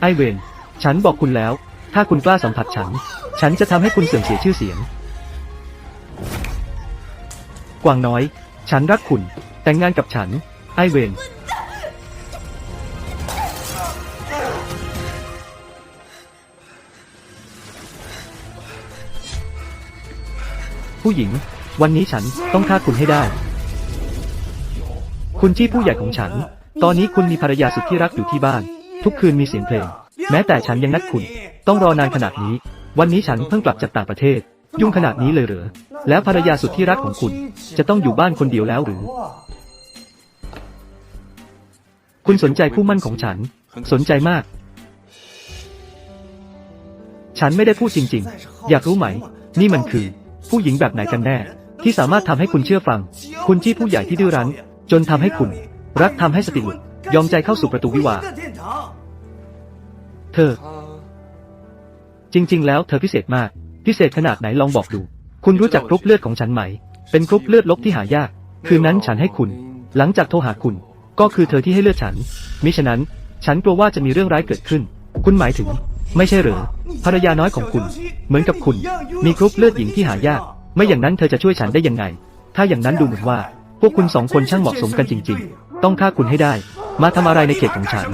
ไอเวนฉันบอกคุณแล้ว ถ้าคุณกล้าสัมผัสฉัน ฉันจะทำให้คุณเสื่อมเสียชื่อเสียง กวางน้อย ฉันรักคุณ แต่งงานกับฉัน ไอเวนผู้หญิง วันนี้ฉันต้องฆ่าคุณให้ได้ คุณที่ผู้ใหญ่ของฉัน ตอนนี้คุณมีภรรยาสุดที่รักอยู่ที่บ้าน ทุกคืนมีเสียงเพลง แม้แต่ฉันยังนัดคุณ ต้องรอนานขนาดนี้ วันนี้ฉันเพิ่งกลับจากต่างประเทศ ยุ่งขนาดนี้เลยเหรอ แล้วภรรยาสุดที่รักของคุณ จะต้องอยู่บ้านคนเดียวแล้วหรือ คุณสนใจคู่มั่นของฉัน สนใจมาก ฉันไม่ได้พูดจริง ๆ อยากรู้ไหม นี่มันคือ ผู้หญิงแบบไหนกันแน่ ที่สามารถทำให้คุณเชื่อฟัง คุณที่ผู้ใหญ่ที่ดื้อรั้น จนทำให้คุณ รักทำให้สติหลุดยอมใจเข้าสู่ประตูวิวา ธอ จริง ๆ แล้วเธอพิเศษมาก พิเศษขนาดไหนลองบอกดู คุณรู้จักกรุ๊ปเลือดของฉันไหม เป็นกรุ๊ปเลือดลบที่หายาก คืนนั้นฉันให้คุณ หลังจากโทรหาคุณ ก็คือเธอที่ให้เลือดฉัน มิฉะนั้น ฉันกลัวว่าจะมีเรื่องร้ายเกิดขึ้น คุณหมายถึง ไม่ใช่หรือภรรยาน้อยของคุณ เหมือนกับคุณ มีกรุ๊ปเลือดหญิงที่หายาก ไม่อย่างนั้นเธอจะช่วยฉันได้ยังไง ถ้าอย่างนั้นดูเหมือนว่า พวกคุณสองคนช่างเหมาะสมกันจริง ๆ ต้องฆ่าคุณให้ได้ มาทำอะไรในเขตของฉัน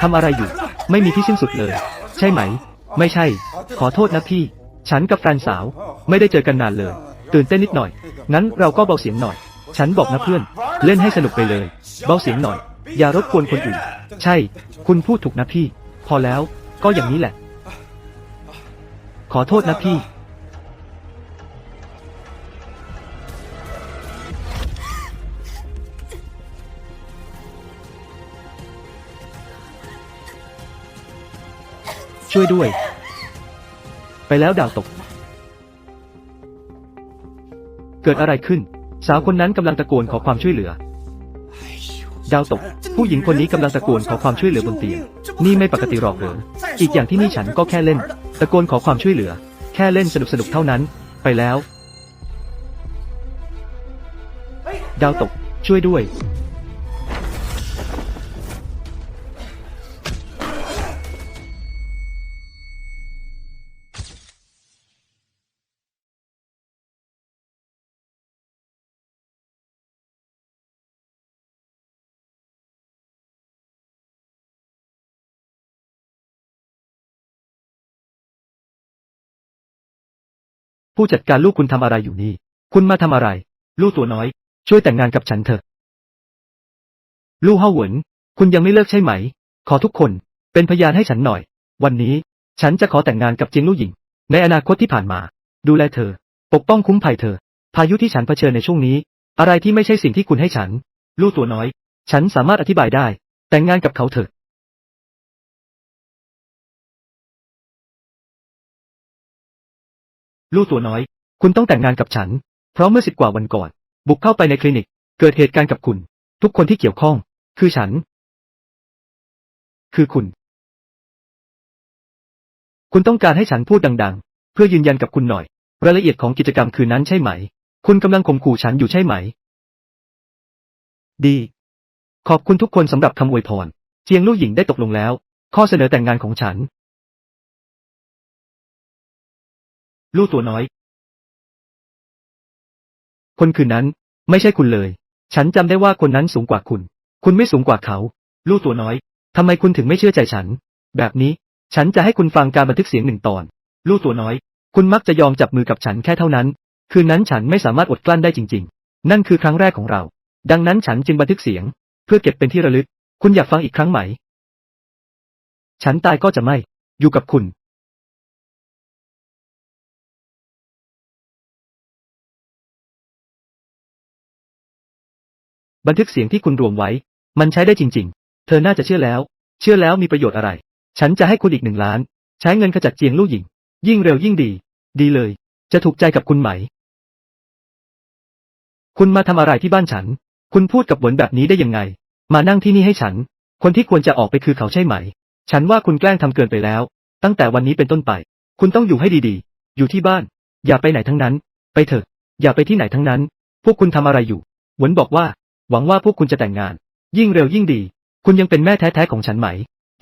ทำอะไรอยู่ ไม่มีที่สิ้นสุดเลย ใช่ไหม ไม่ใช่ ขอโทษนะพี่ ฉันกับแฟนสาว ไม่ได้เจอกันนานเลย ตื่นเต้นนิดหน่อย งั้นเราก็เบาเสียงหน่อย ฉันบอกนะเพื่อน เล่นให้สนุกไปเลย เบาเสียงหน่อย อย่ารบกวนคนอื่น ใช่ คุณพูดถูกนะพี่ พอแล้ว ก็อย่างนี้แหละ ขอโทษนะพี่ ช่วยด้วย ไปแล้วดาวตก เกิดอะไรขึ้น สาวคนนั้นกำลังตะโกนขอความช่วยเหลือ ดาวตก ผู้หญิงคนนี้กำลังตะโกนขอความช่วยเหลือบนเตียง นี่ไม่ปกติหรอกเหรออีกอย่างที่นี่ฉันก็แค่เล่น ตะโกนขอความช่วยเหลือ แค่เล่นสนุกสนุกๆเท่านั้น ไปแล้ว ดาวตก ช่วยด้วย ผู้จัดการลูกคุณทำอะไรอยู่นี่ คุณมาทำอะไร ลูกตัวน้อย ช่วยแต่งงานกับฉันเถอะ ลู่เฮาเหวิน คุณยังไม่เลิกใช่ไหม ขอทุกคน เป็นพยานให้ฉันหน่อย วันนี้ ฉันจะขอแต่งงานกับเจียงลู่หญิง ในอนาคตที่ผ่านมา ดูแลเธอ ปกป้องคุ้มภัยเธอ พายุที่ฉันเผชิญในช่วงนี้ อะไรที่ไม่ใช่สิ่งที่คุณให้ฉัน ลูกตัวน้อย ฉันสามารถอธิบายได้ แต่งงานกับเขาเถอะ ลูกตัวน้อย คุณต้องแต่งงานกับฉัน เพราะเมื่อสิบกว่าวันก่อน บุกเข้าไปในคลินิก เกิดเหตุการณ์กับคุณ ทุกคนที่เกี่ยวข้อง คือฉัน คือคุณ คุณต้องการให้ฉันพูดดังๆ เพื่อยืนยันกับคุณหน่อย รายละเอียดของกิจกรรมคืนนั้นใช่ไหม คุณกำลังข่มขู่ฉันอยู่ใช่ไหม ดี ขอบคุณทุกคนสำหรับคำอวยพร เจียงลู่หญิงได้ตกลงแล้ว ข้อเสนอแต่งงานของฉัน ลู่ตัวน้อย คนคืนนั้น ไม่ใช่คุณเลย ฉันจำได้ว่าคนนั้นสูงกว่าคุณ คุณไม่สูงกว่าเขา ลู่ตัวน้อยทำไมคุณถึงไม่เชื่อใจฉัน แบบนี้ ฉันจะให้คุณฟังการบันทึกเสียงหนึ่งตอน ลู่ตัวน้อย คุณมักจะยอมจับมือกับฉันแค่เท่านั้น คืนนั้นฉันไม่สามารถอดกลั้นได้จริง ๆ นั่นคือครั้งแรกของเรา ดังนั้นฉันจึงบันทึกเสียง เพื่อเก็บเป็นที่ระลึก คุณอยากฟังอีกครั้งไหม ฉันตายก็จะไม่ อยู่กับคุณ บันทึกเสียงที่คุณรวมไว้ มันใช้ได้จริง ๆ เธอน่าจะเชื่อแล้ว เชื่อแล้วมีประโยชน์อะไร ฉันจะให้คุณอีกหนึ่งล้าน ใช้เงินขจัดเจียงลู่หญิง ยิ่งเร็วยิ่งดี ดีเลย จะถูกใจกับคุณไหม คุณมาทำอะไรที่บ้านฉัน คุณพูดกับหวนแบบนี้ได้ยังไง มานั่งที่นี่ให้ฉัน คนที่ควรจะออกไปคือเขาใช่ไหม ฉันว่าคุณแกล้งทำเกินไปแล้ว ตั้งแต่วันนี้เป็นต้นไป คุณต้องอยู่ให้ดีๆ อยู่ที่บ้าน อย่าไปไหนทั้งนั้น ไปเถอะ อย่าไปที่ไหนทั้งนั้น พวกคุณทำอะไรอยู่หวนบอกว่า หวังว่าพวกคุณจะแต่งงาน ยิ่งเร็วยิ่งดี คุณยังเป็นแม่แท้ๆของฉันไหม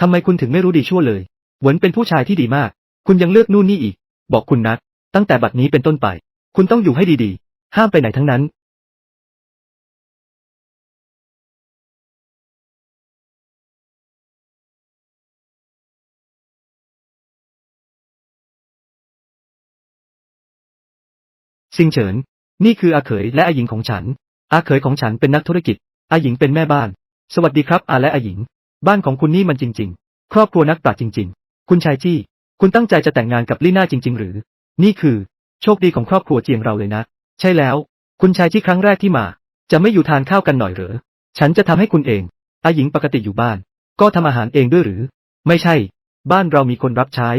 ทำไมคุณถึงไม่รู้ดีชั่วเลยหวนเป็นผู้ชายที่ดีมาก คุณยังเลือกนู่นนี่อีก บอกคุณนัก ตั้งแต่บัดนี้เป็นต้นไป คุณต้องอยู่ให้ดีๆ ห้ามไปไหนทั้งนั้น ซิงเฉิน นี่คืออาเขยและอาหญิงของฉัน อาเขยของฉันเป็นนักธุรกิจ อาหญิงเป็นแม่บ้าน สวัสดีครับอาและอาหญิง บ้านของคุณนี่มันจริง ๆ ครอบครัวนักปราชญ์จริง ๆ คุณชายจี้ คุณตั้งใจจะแต่งงานกับลี่น่าจริง ๆ หรือ นี่คือ โชคดีของครอบครัวเจียงเราเลยนะ ใช่แล้ว คุณชายจี้ครั้งแรกที่มา จะไม่อยู่ทานข้าวกันหน่อยหรือ ฉันจะทำให้คุณเอง อาหญิงปกติอยู่บ้าน ก็ทำอาหารเองด้วยหรือ ไม่ใช่ บ้านเรามีคนรับใช้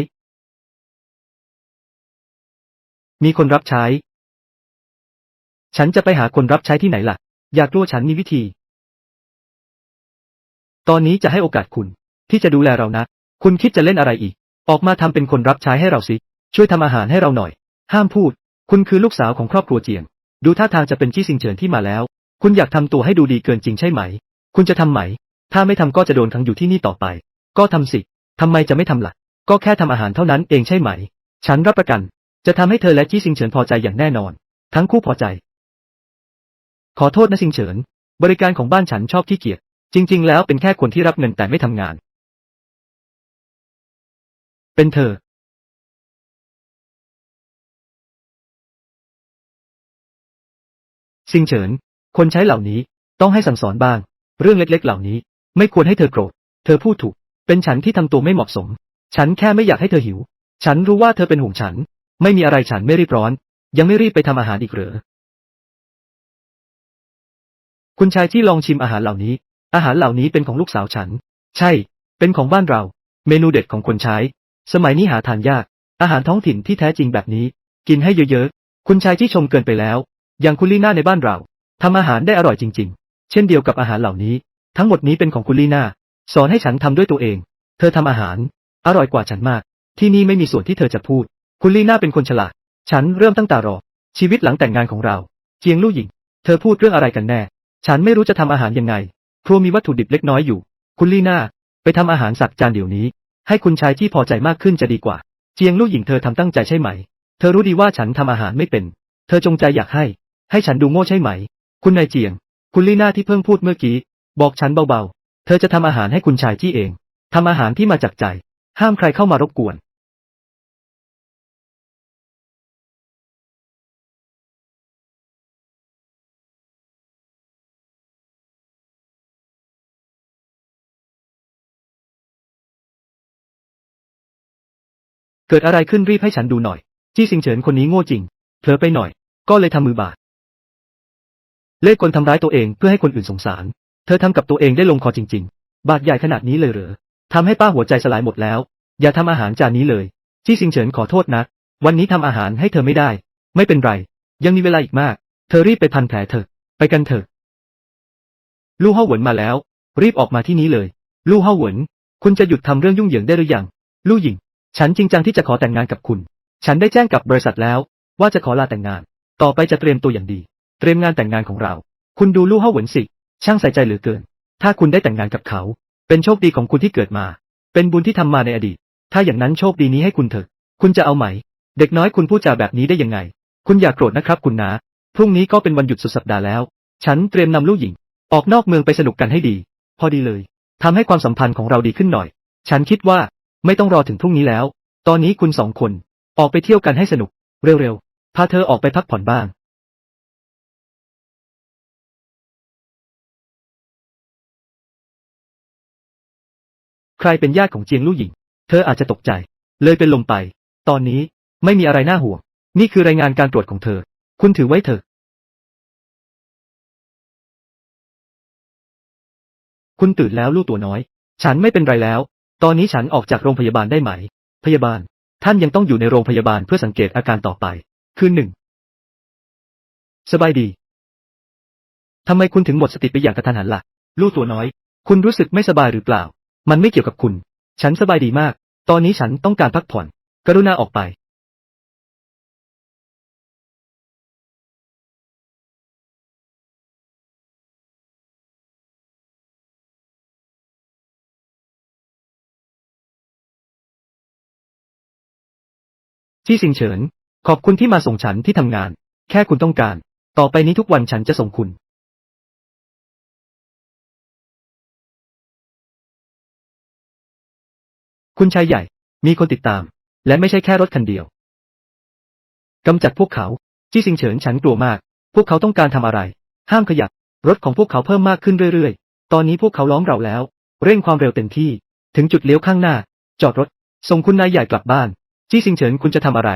มีคนรับใช้ ฉันจะไปหาคนรับใช้ที่ไหนล่ะ อยากรู้ว่าฉันมีวิธี ตอนนี้จะให้โอกาสคุณ ที่จะดูแลเรานะ คุณคิดจะเล่นอะไรอีก ออกมาทำเป็นคนรับใช้ให้เราสิ ช่วยทำอาหารให้เราหน่อย ห้ามพูด คุณคือลูกสาวของครอบครัวเจียง ดูท่าทางจะเป็นจี้ซิงเฉินที่มาแล้ว คุณอยากทำตัวให้ดูดีเกินจริงใช่ไหม คุณจะทำไหม ถ้าไม่ทำก็จะโดนขังอยู่ที่นี่ต่อไป ก็ทำสิทำไมจะไม่ทำล่ะ ก็แค่ทำอาหารเท่านั้นเองใช่ไหม ฉันรับประกัน จะทำให้เธอและจี้ซิงเฉินพอใจอย่างแน่นอน ทั้งคู่พอใจ ขอโทษนะซิงเฉิน บริการของบ้านฉันชอบขี้เกียจ จริง ๆ แล้วเป็นแค่คนที่รับเงินแต่ไม่ทำงาน เป็นเธอ ซิงเฉิน คนใช้เหล่านี้ต้องให้สั่งสอนบ้าง เรื่องเล็ก ๆ เหล่านี้ ไม่ควรให้เธอโกรธ เธอพูดถูก เป็นฉันที่ทำตัวไม่เหมาะสม ฉันแค่ไม่อยากให้เธอหิว ฉันรู้ว่าเธอเป็นห่วงฉัน ไม่มีอะไรฉันไม่รีบร้อน ยังไม่รีบไปทำอาหารอีกเหรอ คุณชายที่ลองชิมอาหารเหล่านี้ อาหารเหล่านี้เป็นของลูกสาวฉัน ใช่ เป็นของบ้านเรา เมนูเด็ดของคนใช้ สมัยนี้หาทานยาก อาหารท้องถิ่นที่แท้จริงแบบนี้ กินให้เยอะๆ คุณชายที่ชมเกินไปแล้ว อย่างคุณลีน่าในบ้านเราทำอาหารได้อร่อยจริง ๆ เช่นเดียวกับอาหารเหล่านี้ ทั้งหมดนี้เป็นของคุณลีน่า สอนให้ฉันทำด้วยตัวเอง เธอทำอาหาร อร่อยกว่าฉันมาก ที่นี่ไม่มีส่วนที่เธอจะพูด คุณลีน่าเป็นคนฉลาด ฉันเริ่มตั้งตารอ ชีวิตหลังแต่งงานของเรา เจียงลู่หญิง เธอพูดเรื่องอะไรกันแน่ ฉันไม่รู้จะทำอาหารยังไง ครัวมีวัตถุดิบเล็กน้อยอยู่ คุณลีน่าไปทำอาหารสักจานเดี๋ยวนี้ ให้คุณชายที่พอใจมากขึ้นจะดีกว่า เจียงลู่หญิงเธอทำตั้งใจใช่ไหม เธอรู้ดีว่าฉันทำอาหารไม่เป็น เธอจงใจอยากให้ ให้ฉันดูโง่ใช่ไหม คุณนายเจียง คุณลีน่าที่เพิ่งพูดเมื่อกี้ บอกฉันเบาๆ เธอจะทำอาหารให้คุณชายที่เองทำอาหารที่มาจากใจ ห้ามใครเข้ามารบกวน เกิดอะไรขึ้นรีบให้ฉันดูหน่อย จี้ซิงเฉินคนนี้โง่จริง เผลอไปหน่อย ก็เลยทำมือบาด เล่ห์กลทำร้ายตัวเองเพื่อให้คนอื่นสงสาร เธอทำกับตัวเองได้ลงคอจริง ๆ บาดใหญ่ขนาดนี้เลยเหรอทำให้ป้าหัวใจสลายหมดแล้ว อย่าทำอาหารจานนี้เลย จี้ซิงเฉินขอโทษนะ วันนี้ทำอาหารให้เธอไม่ได้ ไม่เป็นไร ยังมีเวลาอีกมาก เธอรีบไปพันแผลเถอะ ไปกันเถอะ ลู่เฮาหวนมาแล้ว รีบออกมาที่นี้เลย ลู่เฮาหวน คุณจะหยุดทำเรื่องยุ่งเหยิงได้หรือยัง ลู่หญิง ฉันจริงจังที่จะขอแต่งงานกับคุณ ฉันได้แจ้งกับบริษัทแล้ว ว่าจะขอลาแต่งงาน ต่อไปจะเตรียมตัวอย่างดี เตรียมงานแต่งงานของเรา คุณดูลู่เฮาหวินสิ ช่างใส่ใจเหลือเกิน ถ้าคุณได้แต่งงานกับเขา เป็นโชคดีของคุณที่เกิดมา เป็นบุญที่ทำมาในอดีต ถ้าอย่างนั้นโชคดีนี้ให้คุณเถอะ คุณจะเอาไหม เด็กน้อยคุณพูดจาแบบนี้ได้ยังไง คุณอย่าโกรธนะครับคุณนะ พรุ่งนี้ก็เป็นวันหยุดสุดสัปดาห์แล้ว ฉันเตรียมนำลูกหญิง ออกนอกเมืองไปสนุกกันให้ดี พอดีเลยทำให้ความสัมพันธ์ของเราดีขึ้นหน่อย ฉันคิดว่า ไม่ต้องรอถึงพรุ่งนี้แล้ว ตอนนี้คุณสองคน ออกไปเที่ยวกันให้สนุก เร็วๆ พาเธอออกไปพักผ่อนบ้าง ใครเป็นญาติของเจียงลู่หญิง เธออาจจะตกใจ เลยเป็นลมไป ตอนนี้ไม่มีอะไรน่าห่วง นี่คือรายงานการตรวจของเธอ คุณถือไว้เถอะ คุณตื่นแล้วลูกตัวน้อย ฉันไม่เป็นไรแล้ว ตอนนี้ฉันออกจากโรงพยาบาลได้ไหม พยาบาล ท่านยังต้องอยู่ในโรงพยาบาลเพื่อสังเกตอาการต่อไป คือหนึ่ง สบายดี ทำไมคุณถึงหมดสติไปอย่างกระทันหันล่ะ ลูกตัวน้อย คุณรู้สึกไม่สบายหรือเปล่า มันไม่เกี่ยวกับคุณ ฉันสบายดีมาก ตอนนี้ฉันต้องการพักผ่อน กรุณาออกไป จี้ซิงเฉิน ขอบคุณที่มาส่งฉันที่ทำงาน แค่คุณต้องการ ต่อไปนี้ทุกวันฉันจะส่งคุณคุณชายใหญ่ มีคนติดตาม และไม่ใช่แค่รถคันเดียว กำจัดพวกเขา จี้ซิงเฉินฉันกลัวมาก พวกเขาต้องการทำอะไร ห้ามขยับ รถของพวกเขาเพิ่มมากขึ้นเรื่อยๆ ตอนนี้พวกเขาล้อมเราแล้ว เร่งความเร็วเต็มที่ ถึงจุดเลี้ยวข้างหน้า จอดรถ ส่งคุณนายใหญ่กลับบ้าน จี้ซิงเฉินคุณจะทำอะไร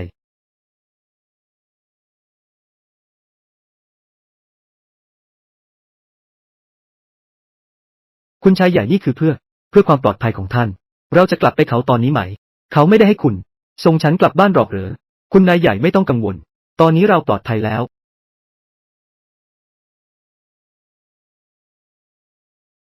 คุณชายใหญ่นี่คือเพื่อ เพื่อความปลอดภัยของท่าน เราจะกลับไปเขาตอนนี้ไหม เขาไม่ได้ให้คุณส่งฉันกลับบ้านหรอกหรือ คุณนายใหญ่ไม่ต้องกังวล ตอนนี้เราปลอดภัยแล้ว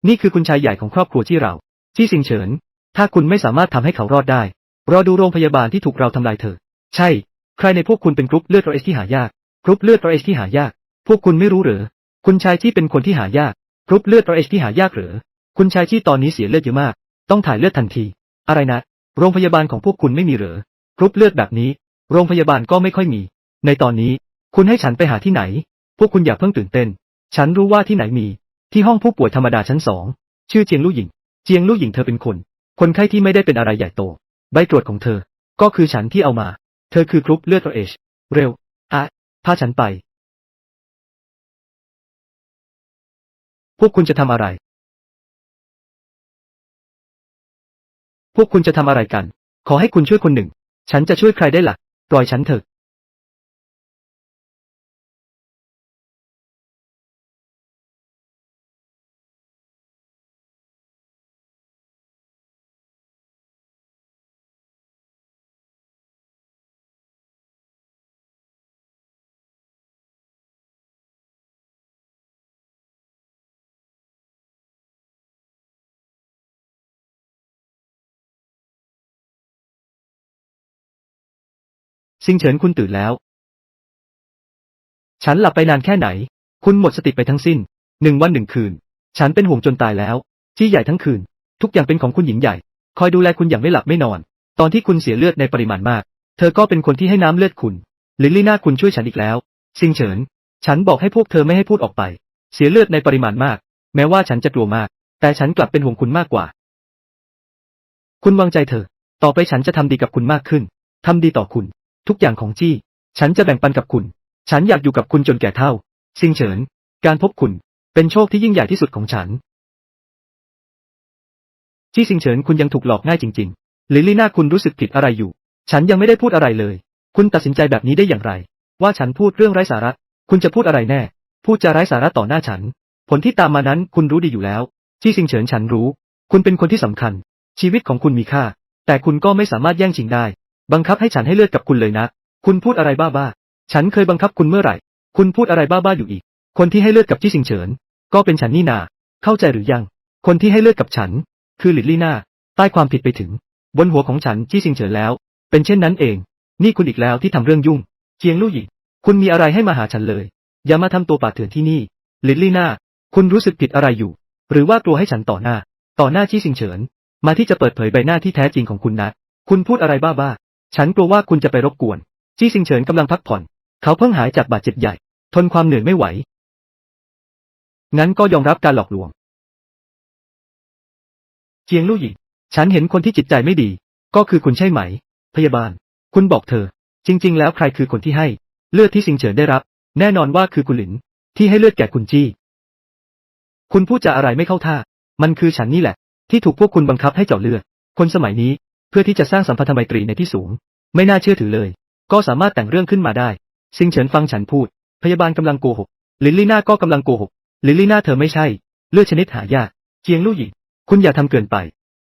นี่คือคุณชายใหญ่ของครอบครัวที่เรา ที่สิงเฉิน ถ้าคุณไม่สามารถทำให้เขารอดได้ รอดูโรงพยาบาลที่ถูกเราทำลายเถอะ ใช่ ใครในพวกคุณเป็นกรุ๊ปเลือดโรเอสที่หายาก กรุ๊ปเลือดโรเอสที่หายาก พวกคุณไม่รู้เหรอ คุณชายที่เป็นคนที่หายาก กรุ๊ปเลือดโรเอสที่หายากเหรอ คุณชายที่ตอนนี้เสียเลือดเยอะมาก ต้องถ่ายเลือดทันที อะไรนะ โรงพยาบาลของพวกคุณไม่มีเหรอ กรุ๊ปเลือดแบบนี้ โรงพยาบาลก็ไม่ค่อยมี ในตอนนี้ คุณให้ฉันไปหาที่ไหน พวกคุณอย่าเพิ่งตื่นเต้น ฉันรู้ว่าที่ไหนมี ที่ห้องผู้ป่วยธรรมดาชั้นสอง ชื่อเจียงลู่หญิง เจียงลู่หญิงเธอเป็นคน คนไข้ที่ไม่ได้เป็นอะไรใหญ่โต ใบตรวจของเธอ ก็คือฉันที่เอามา เธอคือกรุ๊ปเลือดโรเอช เร็ว อะ พาฉันไป พวกคุณจะทำอะไร พวกคุณจะทำอะไรกัน ขอให้คุณช่วยคนหนึ่ง ฉันจะช่วยใครได้ล่ะ ปล่อยฉันเถอะ ซิงเฉินคุณตื่นแล้ว ฉันหลับไปนานแค่ไหน คุณหมดสติไปทั้งสิ้น หนึ่งวันหนึ่งคืน ฉันเป็นห่วงจนตายแล้ว ที่ใหญ่ทั้งคืน ทุกอย่างเป็นของคุณหญิงใหญ่ คอยดูแลคุณอย่างไม่หลับไม่นอน ตอนที่คุณเสียเลือดในปริมาณมาก เธอก็เป็นคนที่ให้น้ำเลือดคุณ ลิลลี่น่าคุณช่วยฉันอีกแล้ว ซิงเฉิน ฉันบอกให้พวกเธอไม่ให้พูดออกไป เสียเลือดในปริมาณมาก แม้ว่าฉันจะกลัวมาก แต่ฉันกลับเป็นห่วงคุณมากกว่า คุณวางใจเถอต่อไปฉันจะทำดีกับคุณมากขึ้นทำดีต่อคุณ ทุกอย่างของจี้ ฉันจะแบ่งปันกับคุณ ฉันอยากอยู่กับคุณจนแก่เฒ่า ซิงเฉิน การพบคุณ เป็นโชคที่ยิ่งใหญ่ที่สุดของฉัน จี้ซิงเฉินคุณยังถูกหลอกง่ายจริงๆลิลลี่น่าคุณรู้สึกผิดอะไรอยู่ ฉันยังไม่ได้พูดอะไรเลย คุณตัดสินใจแบบนี้ได้อย่างไร ว่าฉันพูดเรื่องไร้สาระ คุณจะพูดอะไรแน่ พูดจะไร้สาระต่อหน้าฉัน ผลที่ตามมานั้นคุณรู้ดีอยู่แล้ว จี้ซิงเฉินฉันรู้ คุณเป็นคนที่สำคัญ ชีวิตของคุณมีค่า แต่คุณก็ไม่สามารถแย่งชิงได้ บังคับให้ฉันให้เลือดกับคุณเลยนะ คุณพูดอะไรบ้าๆ ฉันเคยบังคับคุณเมื่อไหร่ คุณพูดอะไรบ้าๆอยู่อีก คนที่ให้เลือดกับจี้ซิงเฉิน ก็เป็นฉันนี่นา เข้าใจหรือยัง คนที่ให้เลือดกับฉัน คือหลินลี่นาใต้ความผิดไปถึง บนหัวของฉันจี้ซิงเฉินแล้ว เป็นเช่นนั้นเอง นี่คุณอีกแล้วที่ทำเรื่องยุ่งเจียงลู่หยิงคุณมีอะไรให้มาหาฉันเลย อย่ามาทำตัวป่าเถื่อนที่นี่ ลินลี่นาคุณรู้สึกผิดอะไรอยู่ หรือว่ากลัวให้ฉันต่อหน้า ต่อหน้าจี้ซิงเฉิน มาที่จะเปิดเผยใบหน้าที่แท้จริงของคุณนะ คุณพูดอะไรบ้า ฉันกลัวว่าคุณจะไปรบกวน จี้ซิงเฉินกำลังพักผ่อน เขาเพิ่งหายจากบาดเจ็บใหญ่ ทนความเหนื่อยไม่ไหว งั้นก็ยอมรับการหลอกลวง เจียงลู่หยิง ฉันเห็นคนที่จิตใจไม่ดี ก็คือคุณใช่ไหม พยาบาล คุณบอกเธอ จริง ๆ แล้วใครคือคนที่ให้ เลือดที่ซิงเฉินได้รับ แน่นอนว่าคือคุณหลิน ที่ให้เลือดแก่คุณจี้ คุณพูดจาอะไรไม่เข้าท่า มันคือฉันนี่แหละ ที่ถูกพวกคุณบังคับให้เจาะเลือด คนสมัยนี้ พื่อที่จะสร้างสัมพันธไมตรีในที่สูง ไม่น่าเชื่อถือเลย ก็สามารถแต่งเรื่องขึ้นมาได้ ซิงเฉินฟังฉันพูด พยาบาลกำลังโกหก ลิลลี่น่าก็กำลังโกหก ลิลลี่น่าเธอไม่ใช่ เลือดชนิดหายากเจียงลู่หยิง คุณอย่าทำเกินไป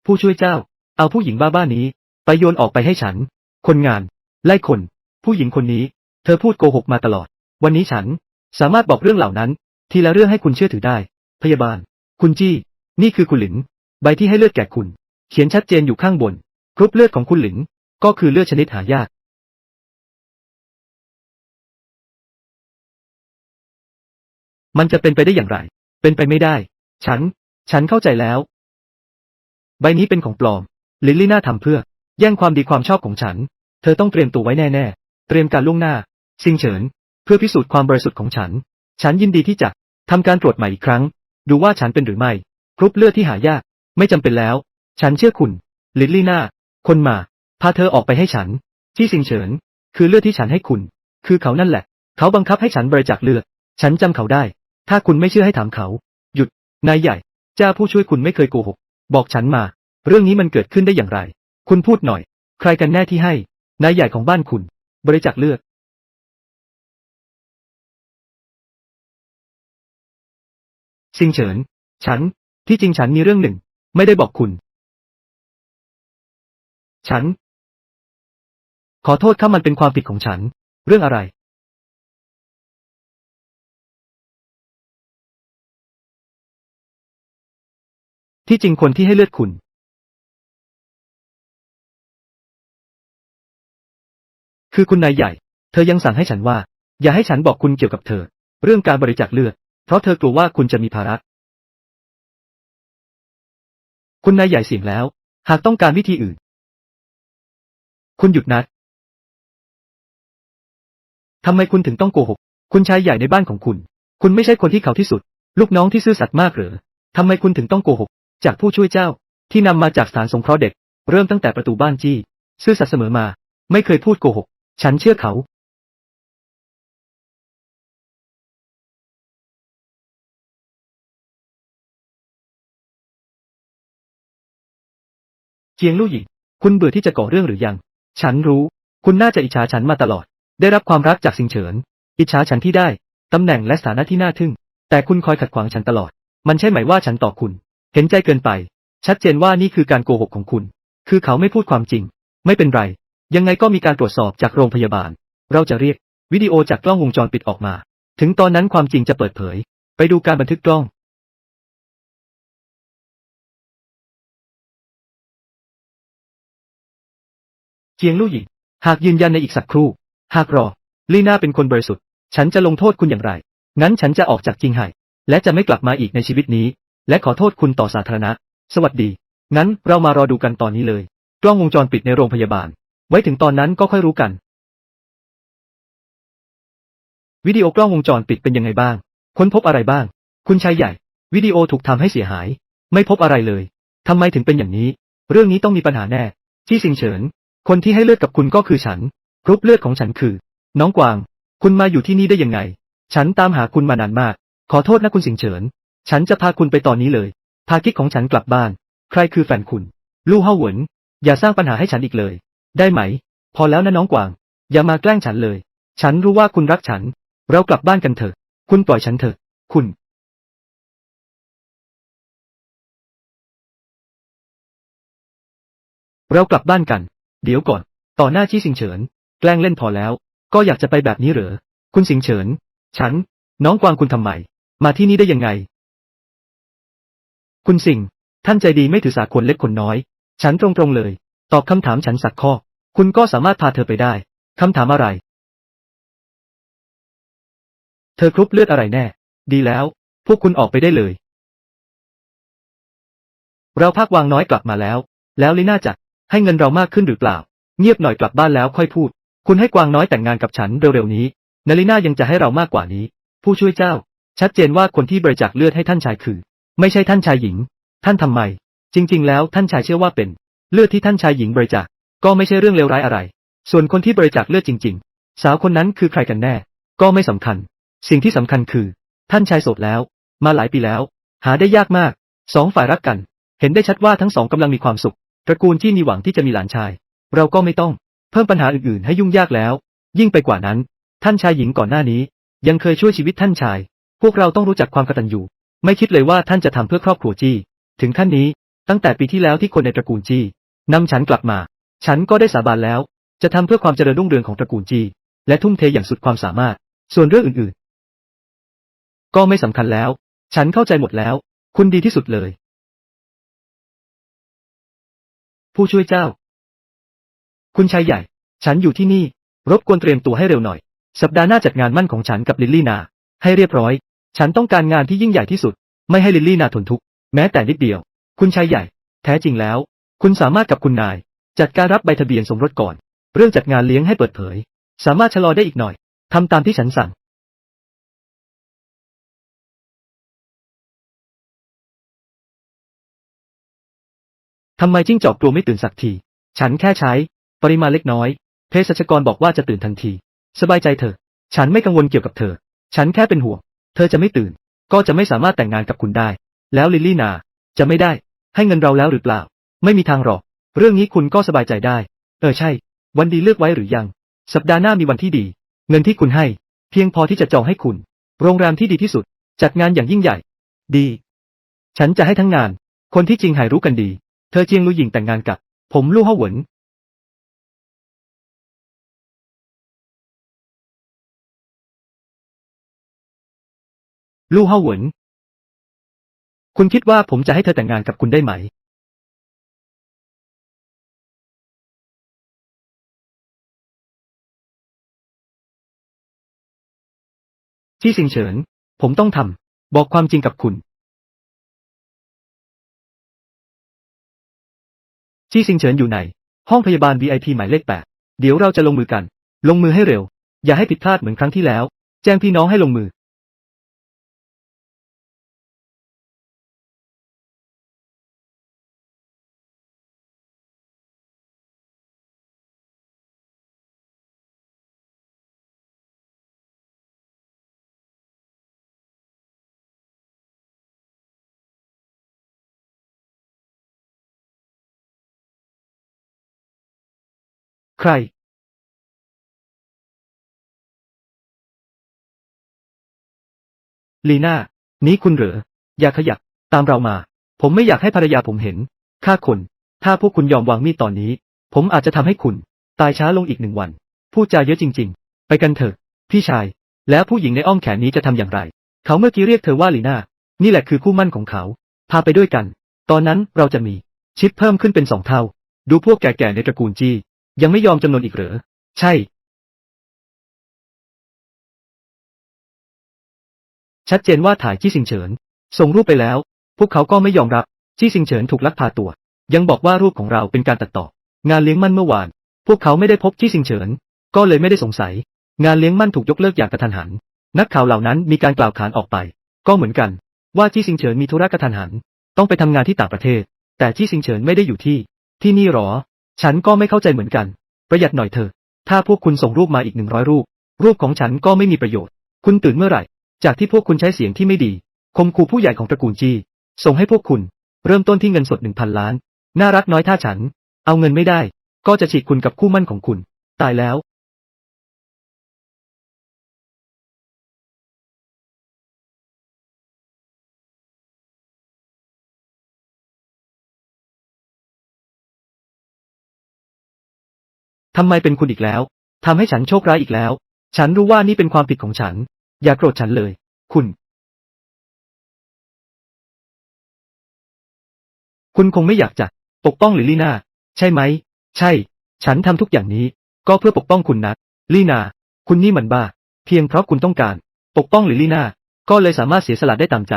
ผู้ช่วยเจ้า เอาผู้หญิงบ้าๆนี้ ไปโยนออกไปให้ฉัน คนงาน ไล่คน ผู้หญิงคนนี้ เธอพูดโกหกมาตลอด วันนี้ฉัน สามารถบอกเรื่องเหล่านั้น ทีละเรื่องให้คุณเชื่อถือได้ พยาบาล คุณจี้ นี่คือคุณหลิน ใบที่ให้เลือดแก่คุณ เขียนชัดเจนอยู่ข้างบน กรุ๊ปเลือดของคุณหลินก็คือเลือดชนิดหายาก มันจะเป็นไปได้อย่างไร เป็นไปไม่ได้ ฉัน ฉันเข้าใจแล้ว ใบนี้เป็นของปลอม ลิลลี่น่าทำเพื่อ แย่งความดีความชอบของฉัน เธอต้องเตรียมตัวไว้แน่ๆ เตรียมการล่วงหน้า ซิงเฉิน เพื่อพิสูจน์ความบริสุทธิ์ของฉัน ฉันยินดีที่จะทำการตรวจใหม่อีกครั้ง ดูว่าฉันเป็นหรือไม่ กรุ๊ปเลือดที่หายาก ไม่จำเป็นแล้ว ฉันเชื่อคุณ ลิลลี่นา คนมา พาเธอออกไปให้ฉัน ที่ซิงเฉิน คือเลือดที่ฉันให้คุณ คือเขานั่นแหละ เขาบังคับให้ฉันบริจาคเลือด ฉันจำเขาได้ ถ้าคุณไม่เชื่อให้ถามเขา หยุด นายใหญ่ เจ้าผู้ช่วยคุณไม่เคยโกหก บอกฉันมา เรื่องนี้มันเกิดขึ้นได้อย่างไร คุณพูดหน่อย ใครกันแน่ที่ให้ นายใหญ่ของบ้านคุณ บริจาคเลือดซิงเฉิน ฉัน ที่จริงฉันมีเรื่องหนึ่ง ไม่ได้บอกคุณ ฉัน ขอโทษข้ามันเป็นความผิดของฉัน เรื่องอะไร ที่จริงคนที่ให้เลือดคุณ คือคุณนายใหญ่ เธอยังสั่งให้ฉันว่า อย่าให้ฉันบอกคุณเกี่ยวกับเธอ เรื่องการบริจาคเลือด เพราะเธอกลัวว่าคุณจะมีภาระ คุณนายใหญ่เสี่ยงแล้ว หากต้องการวิธีอื่น คุณหยุดนัด ทำไมคุณถึงต้องโกหก คุณชายใหญ่ในบ้านของคุณ คุณไม่ใช่คนที่เขาที่สุด ลูกน้องที่ซื่อสัตย์มากเหรอทำไมคุณถึงต้องโกหก จากผู้ช่วยเจ้า ที่นำมาจากสถานสงเคราะห์เด็ก เริ่มตั้งแต่ประตูบ้านจี้ ซื่อสัตย์เสมอมา ไม่เคยพูดโกหก ฉันเชื่อเขา เจียงลู่หยิง คุณเบื่อที่จะก่อเรื่องหรือยัง ฉันรู้ คุณน่าจะอิจฉาฉันมาตลอด ได้รับความรักจากสิงเฉิน อิจฉาฉันที่ได้ตำแหน่งและสถานะที่น่าทึ่ง แต่คุณคอยขัดขวางฉันตลอด มันใช่ไหมว่าฉันต่อคุณ เห็นใจเกินไป ชัดเจนว่านี่คือการโกหกของคุณ คือเขาไม่พูดความจริง ไม่เป็นไร ยังไงก็มีการตรวจสอบจากโรงพยาบาล เราจะเรียก วิดีโอจากกล้องวงจรปิดออกมา ถึงตอนนั้นความจริงจะเปิดเผย ไปดูการบันทึกกล้อง จียงลู่หยิง หากยืนยันในอีกสักครู่ หากรอ ลี่น่าเป็นคนบริสุทธิ์ ฉันจะลงโทษคุณอย่างไร งั้นฉันจะออกจากจิงไห่ และจะไม่กลับมาอีกในชีวิตนี้ และขอโทษคุณต่อสาธารณะ สวัสดี งั้นเรามารอดูกันตอนนี้เลย กล้องวงจรปิดในโรงพยาบาล ไว้ถึงตอนนั้นก็ค่อยรู้กัน วิดีโอกล้องวงจรปิดเป็นยังไงบ้าง ค้นพบอะไรบ้าง คุณชายใหญ่ วิดีโอถูกทำให้เสียหาย ไม่พบอะไรเลยทำไมถึงเป็นอย่างนี้ เรื่องนี้ต้องมีปัญหาแน่ ที่สิงเฉิน คนที่ให้เลือดกับคุณก็คือฉันกรุ๊ปเลือดของฉันคือ น้องกวาง คุณมาอยู่ที่นี่ได้ยังไง ฉันตามหาคุณมานานมาก ขอโทษนะคุณสิงเฉิน ฉันจะพาคุณไปตอนนี้เลย พากิ๊กของฉันกลับบ้าน ใครคือแฟนคุณ ลู่เฮาหวน อย่าสร้างปัญหาให้ฉันอีกเลย ได้ไหม พอแล้วนะน้องกวาง อย่ามาแกล้งฉันเลย ฉันรู้ว่าคุณรักฉัน เรากลับบ้านกันเถอะ คุณปล่อยฉันเถอะ คุณเรากลับบ้านกัน เดี๋ยวก่อน ต่อหน้าจี้สิงเฉิน แกล้งเล่นพอแล้ว ก็อยากจะไปแบบนี้เหรอ คุณสิงเฉิน ฉัน น้องกวางคุณทำไม มาที่นี่ได้ยังไง คุณสิง ท่านใจดีไม่ถือสาคนเล็กคนน้อย ฉันตรงๆเลย ตอบคำถามฉันสักข้อ คุณก็สามารถพาเธอไปได้คำถามอะไร เธอกรุ๊ปเลือดอะไรแน่ ดีแล้ว พวกคุณออกไปได้เลย เราพักวางน้อยกลับมาแล้ว แล้วลิน่าจะ ให้เงินเรามากขึ้นหรือเปล่า เงียบหน่อยกลับบ้านแล้วค่อยพูด คุณให้กวางน้อยแต่งงานกับฉันเร็วๆนี้นาลิน่ายังจะให้เรามากกว่านี้ ผู้ช่วยเจ้า ชัดเจนว่าคนที่บริจาคเลือดให้ท่านชายคือ ไม่ใช่ท่านชายหญิง ท่านทำไม จริง ๆ แล้วท่านชายเชื่อว่าเป็น เลือดที่ท่านชายหญิงบริจาคก็ไม่ใช่เรื่องเลวร้ายอะไร ส่วนคนที่บริจาคเลือดจริง ๆ สาวคนนั้นคือใครกันแน่ ก็ไม่สำคัญ สิ่งที่สำคัญคือ ท่านชายโสดแล้ว มาหลายปีแล้ว หาได้ยากมาก สองฝ่ายรักกัน เห็นได้ชัดว่าทั้งสองกำลังมีความสุข ตระกูลที่มีหวังที่จะมีหลานชาย เราก็ไม่ต้อง เพิ่มปัญหาอื่นๆ ให้ยุ่งยากแล้ว ยิ่งไปกว่านั้น ท่านชายหญิงก่อนหน้านี้ ยังเคยช่วยชีวิตท่านชาย พวกเราต้องรู้จักความกตัญญูไม่คิดเลยว่าท่านจะทำเพื่อครอบครัวจี้ ถึงขั้นนี้ ตั้งแต่ปีที่แล้วที่คนในตระกูลจี้นำฉันกลับมา ฉันก็ได้สาบานแล้ว จะทำเพื่อความเจริญรุ่งเรืองของตระกูลจี้และทุ่มเทอย่างสุดความสามารถ ส่วนเรื่องอื่นๆ ก็ไม่สำคัญแล้ว ฉันเข้าใจหมดแล้ว คุณดีที่สุดเลย ผู้ช่วยเจ้า คุณชายใหญ่ ฉันอยู่ที่นี่ รบกวนเตรียมตัวให้เร็วหน่อย สัปดาห์หน้าจัดงานมั่นของฉันกับลิลลี่นา ให้เรียบร้อย ฉันต้องการงานที่ยิ่งใหญ่ที่สุด ไม่ให้ลิลลี่นาทนทุกข์แม้แต่นิดเดียว คุณชายใหญ่ แท้จริงแล้ว คุณสามารถกับคุณนาย จัดการรับใบทะเบียนสมรสก่อน เรื่องจัดงานเลี้ยงให้เปิดเผย สามารถชะลอได้อีกหน่อยทำตามที่ฉันสั่ง ทำไมจิ้งจอกตัวไม่ตื่นสักที ฉันแค่ใช้ ปริมาณเล็กน้อยเภสัชกรบอกว่าจะตื่นทันที สบายใจเถอะ ฉันไม่กังวลเกี่ยวกับเธอ ฉันแค่เป็นห่วง เธอจะไม่ตื่น ก็จะไม่สามารถแต่งงานกับคุณได้ แล้วลิลลี่นา จะไม่ได้ ให้เงินเราแล้วหรือเปล่า ไม่มีทางหรอก เรื่องนี้คุณก็สบายใจได้ เออใช่ วันดีเลือกไว้หรือยัง สัปดาห์หน้ามีวันที่ดี เงินที่คุณให้ เพียงพอที่จะจองให้คุณ โรงแรมที่ดีที่สุด จัดงานอย่างยิ่งใหญ่ ดี ฉันจะให้ทั้งงาน คนที่จริงหายรู้กันดี เธอเจียงลุยหญิงแต่งงานกับ ผมลู่เฮาหวนลู่เฮาหวนคุณคิดว่าผมจะให้เธอแต่งงานกับคุณได้ไหม ที่สิงเฉิน ผมต้องทำ บอกความจริงกับคุณ ชี่ซิงเฉินอยู่ไหนห้องพยาบาล VIP หมายเลขแปดเดี๋ยวเราจะลงมือกัน ลงมือให้เร็ว อย่าให้ผิดพลาดเหมือนครั้งที่แล้ว แจ้งพี่น้องให้ลงมือ ใครลีน่า นี้คุณเหรอ อย่าขยับ ตามเรามา ผมไม่อยากให้ภรรยาผมเห็น ฆ่าคน ถ้าพวกคุณยอมวางมีดตอนนี้ ผมอาจจะทำให้คุณ ตายช้าลงอีกหนึ่งวัน พูดจาเยอะจริง ๆ ไปกันเถอะ พี่ชาย แล้วผู้หญิงในอ้อมแขนนี้จะทำอย่างไร เขาเมื่อกี้เรียกเธอว่าลีน่า นี่แหละคือคู่มั่นของเขา พาไปด้วยกัน ตอนนั้นเราจะมี ชิปเพิ่มขึ้นเป็นสองเท่า ดูพวกแก่ๆในตระกูลจี ยังไม่ยอมจำนนอีกเหรอ ใช่ ชัดเจนว่าถ่ายจี้ซิงเฉิน ส่งรูปไปแล้ว พวกเขาก็ไม่ยอมรับจี้ซิงเฉินถูกลักพาตัว ยังบอกว่ารูปของเราเป็นการตัดต่อ งานเลี้ยงมั่นเมื่อวาน พวกเขาไม่ได้พบจี้ซิงเฉิน ก็เลยไม่ได้สงสัย งานเลี้ยงมั่นถูกยกเลิกอย่างกระทันหัน นักข่าวเหล่านั้นมีการกล่าวขานออกไป ก็เหมือนกัน ว่าจี้ซิงเฉินมีธุระกระทันหัน ต้องไปทำงานที่ต่างประเทศ แต่จี้ซิงเฉินไม่ได้อยู่ที่ ที่นี่หรอ ฉันก็ไม่เข้าใจเหมือนกัน ประหยัดหน่อยเถอะ ถ้าพวกคุณส่งรูปมาอีกหนึ่งร้อยรูป รูปของฉันก็ไม่มีประโยชน์ คุณตื่นเมื่อไหร่ จากที่พวกคุณใช้เสียงที่ไม่ดีคมคูผู้ใหญ่ของตระกูลจี ส่งให้พวกคุณ เริ่มต้นที่เงินสดหนึ่งพันล้าน น่ารักน้อยถ้าฉัน เอาเงินไม่ได้ ก็จะฉีกคุณกับคู่มั่นของคุณ ตายแล้ว ทำไมเป็นคุณอีกแล้ว ทำให้ฉันโชคร้ายอีกแล้ว ฉันรู้ว่านี่เป็นความผิดของฉัน อย่าโกรธฉันเลย คุณ คุณคงไม่อยากจะ ปกป้องหรือลีนาใช่ไหม ใช่ ฉันทำทุกอย่างนี้ ก็เพื่อปกป้องคุณนะลีนา คุณนี่มันบ้า เพียงเพราะคุณต้องการ ปกป้องหรือลีนาก็เลยสามารถเสียสละได้ตามใจ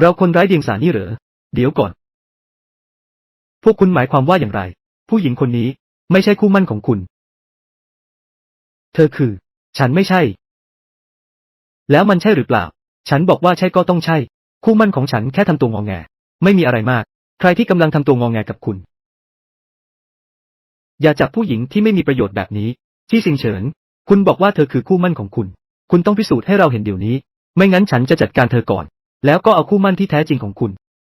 เราคนไร้เดียงสานี่เหรอ เดี๋ยวก่อน พวกคุณหมายความว่าอย่างไร ผู้หญิงคนนี้ไม่ใช่คู่มั่นของคุณ เธอคือ ฉันไม่ใช่ แล้วมันใช่หรือเปล่า ฉันบอกว่าใช่ก็ต้องใช่ คู่มั่นของฉันแค่ทำตัวงอแง ไม่มีอะไรมาก ใครที่กำลังทำตัวงอแงกับคุณ อย่าจับผู้หญิงที่ไม่มีประโยชน์แบบนี้ ที่สิงเฉิน คุณบอกว่าเธอคือคู่มั่นของคุณ คุณต้องพิสูจน์ให้เราเห็นเดี๋ยวนี้ ไม่งั้นฉันจะจัดการเธอก่อน แล้วก็เอาคู่มั่นที่แท้จริงของคุณ